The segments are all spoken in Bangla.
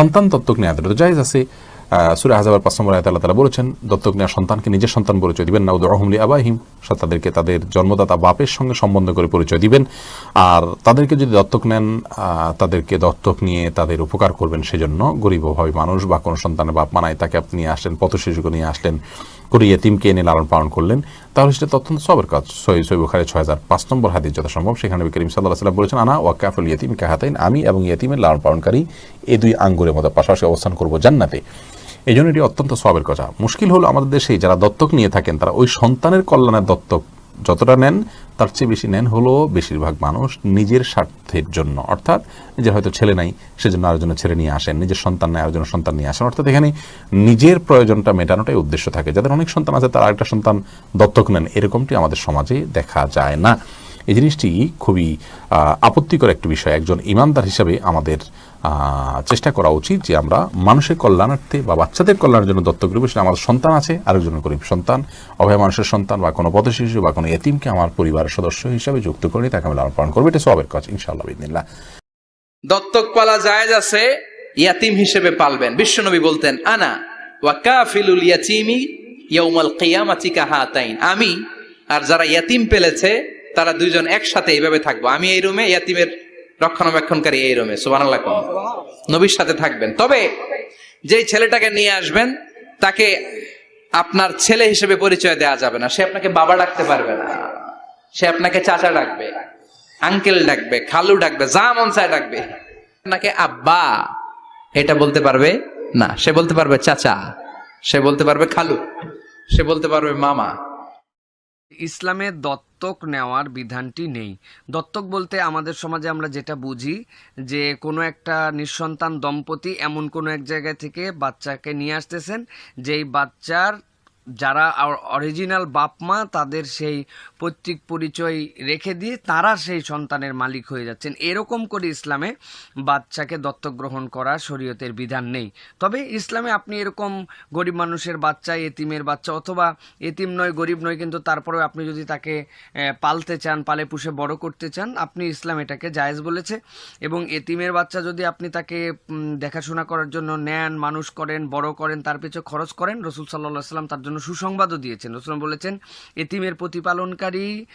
সন্তান দত্তক নেওয়া তো জায়জ আছে। সুরে হাজাবার পাঁচ নম্বর আয়তাল্লাহ তালা বলেছেন, দত্তক নেওয়া সন্তানকে নিজের সন্তান পরিচয় দিবেন না রহমলি আবাহিম তাদেরকে তাদের জন্মদাতা বাপের সঙ্গে সম্বন্ধ করে পরিচয় দিবেন। আর তাদেরকে যদি দত্তক নেন তাদেরকে দত্তক নিয়ে তাদের উপকার করবেন, সেজন্য গরিব অভাবী মানুষ বা কোনো সন্তানের বাপ মানায় তাকে আপনি নিয়ে আসলেন পথ শিশুকে নিয়ে আসলেন করে ইয়েতিমকে এনে লালন পালন করলেন। তাহলে সেটা অত্যন্ত সবের কাজ। সই সই বুখারে ছয় হাজার পাঁচ নম্বর হাদিস যথাসম্ভব। সেখানে নবী সাল্লাহ সাল্লাম বলেছেন, আনা ওয়াকাফুল ইয়েতিম কাহাতাইন। আমি এবং ইয়েতিমের লালন পালনকারী এই দুই আঙ্গুরের মতো পাশাপাশি অবস্থান করব জান্নাতে। এই জন্য এটি অত্যন্ত সবের কথা। মুশকিল হলো আমাদের দেশে যারা দত্তক নিয়ে থাকেন, তারা ওই সন্তানের কল্যাণের দত্তক যতটা নেন তার চেয়ে বেশি নেন হলো বেশিরভাগ মানুষ নিজের স্বার্থের জন্য। অর্থাৎ নিজের হয়তো ছেলে নাই, সেজন্য আরেকজনের ছেলে নিয়ে আসেন, নিজের সন্তান নেই, আরেকজনের সন্তান নিয়ে আসেন। অর্থাৎ এখানে নিজের প্রয়োজনটা মেটানোটাই উদ্দেশ্য থাকে। যাদের অনেক সন্তান আছে, তারা আরেকটা সন্তান দত্তক নেন। এরকমটি আমাদের সমাজে দেখা যায় না। এই জিনিসটি খুবই আপত্তিকর একটি বিষয়। একজন ইমানদার হিসাবে আমাদের চেষ্টা করা উচিত যে আমরা মানুষের কল্যাণার্থে বা বাচ্চাদের কল্যাণের জন্য দত্তক গ্রুপ সেটা আমাদের সন্তান আছে আরেকজনের গরিব সন্তান, অভয় মানুষের সন্তান বা কোনো পথ শিশু বা কোনো এতিমকে আমার পরিবারের সদস্য হিসাবে যুক্ত করে তাকে আমি লালন পালন করব। এটা সবের কাজ, ইনশাআল্লাহ দত্তক পালা জায়েজ আছে, ইয়াতিম হিসেবে পালবেন। বিশ্বনবী বলতেন, আনা ওয়া কাফিলুল ইয়াতিমি ইয়াউমাল কিয়ামাতি কাহাতাইন। আমি আর যারা ইয়াতিম পেলেছে, তারা দুইজন একসাথে এইভাবে থাকব। আমি এই রুমে ইয়াতিমের রক্ষণাবেক্ষণকারী এই রুমে, সুবহানাল্লাহ কোন নবীর সাথে থাকবেন। তবে যেই ছেলেটাকে নিয়ে আসবেন, তাকে আপনার ছেলে হিসেবে পরিচয় দেওয়া যাবে না। সে আপনাকে বাবা ডাকতে পারবে না। সে আপনাকে চাচা ডাকবে, আঙ্কেল ডাকবে, খালু ডাকবে, যা মন চায় ডাকবে। আপনাকে আব্বা, এটা বলতে পারবে না। সে বলতে পারবে চাচা, সে বলতে পারবে খালু, সে বলতে পারবে মামা। ইসলামে দত্তক নেওয়ার বিধানটি নেই। দত্তক বলতে আমাদের সমাজে আমরা যেটা বুঝি যে কোনো একটা নিঃসন্তান দম্পতি এমন কোনো এক জায়গা থেকে বাচ্চাকে নিয়ে আসতেছেন, যেই বাচ্চার যারা অরিজিনাল বাপ মা, তাদের সেই পৈতৃক পরিচয় রেখে দিয়ে তারা সেই সন্তানের মালিক হয়ে যাচ্ছেন। এরকম করে ইসলামে বাচ্চাকে দত্তক গ্রহণ করা শরীয়তের বিধান নেই। তবে ইসলামে আপনি এরকম গরিব মানুষের বাচ্চা, এতিমের বাচ্চা, অথবা এতিম নয়, গরিব নয়, কিন্তু তারপরেও আপনি যদি তাকে পালতে চান, পালে পুষে বড় করতে চান, আপনি ইসলাম এটাকে জায়েজ বলেছে। এবং এতিমের বাচ্চা যদি আপনি তাকে দেখাশোনা করার জন্য নেন, মানুষ করেন, বড় করেন, তার পিছনে খরচ করেন, রসুল সাল্লাহ সাল্লাম তার জন্য সুসংবাদও দিয়েছেন। রসুল বলেছেন, এতিমের প্রতিপালনকারী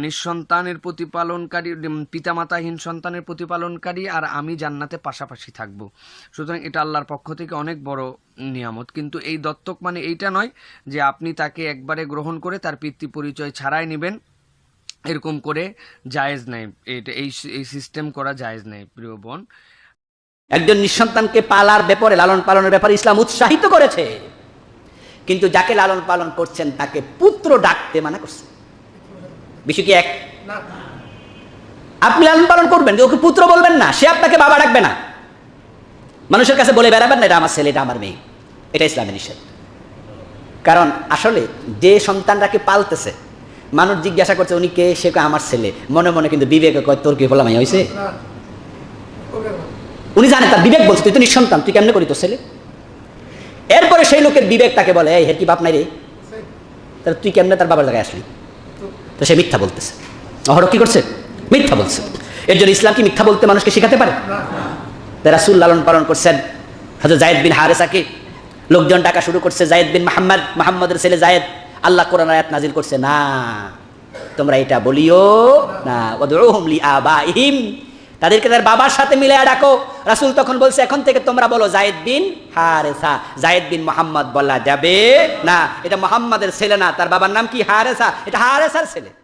নিঃসন্তানের প্রতিপালনকারী পিতামাতাহীন সন্তানের প্রতিপালনকারী আর আমি জান্নাতে পাশাপাশি থাকব। সুতরাং এটা আল্লাহর পক্ষ থেকে অনেক বড় নিয়ামত। কিন্তু এই দত্তক মানে এইটা নয় যে আপনি তাকে একবারে গ্রহণ করে তার পিতৃ পরিচয় ছাড়াই নেবেন। এরকম করে জায়েজ নেই। এটা এই এই সিস্টেম করা জায়েজ নেই, প্রিয় বোন। একজন নিঃসন্তানকে পালার ব্যাপারে লালন পালনের ব্যাপারে ইসলাম উৎসাহিত করেছে। কিন্তু যাকে লালন পালন করছেন তাকে পুত্র ডাকতে মানা করছে। বিষয় কি এক? আপনি লালন পালন করবেন ওকে পুত্র বলবেন না? সে আপনাকে বাবা ডাকবে না। মানুষের কাছে বলে বেড়াবেন না এটা আমার ছেলে এটা আমার মেয়ে। এটা ইসলামের নিষেধ। কারণ আসলে যে সন্তানটাকে পালতেছে মানুষ জিজ্ঞাসা করছে উনি কে? সে আমার ছেলে। মনে মনে কিন্তু বিবেকে কয় তোর কি বলা মাই হয়েছে উনি জানে তার বিবেক বলছে তুই তো নিঃসন্তান তুই কেমনে করি তোর ছেলে? এরপরে সেই লোকের বিবেক তাকে বলে, এই হের কি বাপ নাই রে? তাহলে তুই কেমনে তার বাবার জায়গায় আসলি? তো সে মিথ্যা বলতেছে। অহরক কি করছে? মিথ্যা বলছে। এর জন্য ইসলাম কি মিথ্যা বলতে মানুষকে শেখাতে পারে? রাসুল লালন পালন করছেন হয়তো জায়েদ বিন হারেসাকে। লোকজন ডাকা শুরু করছে, জায়েদ বিন মাহমদ, মাহমদের ছেলে জায়েদ। আল্লাহ কোরআন আয়াত নাজিল করছে, না, তোমরা এটা বলিও না। তাদেরকে তার বাবার সাথে মিলায়া ডাকো। রাসূল তখন বলছে, এখন থেকে তোমরা বলো জায়েদ বিন হারেসা। জায়েদ বিন মোহাম্মদ বলা যাবে না। এটা মোহাম্মদের ছেলে না, তার বাবার নাম কি? হারেসা। এটা হারেসার ছেলে।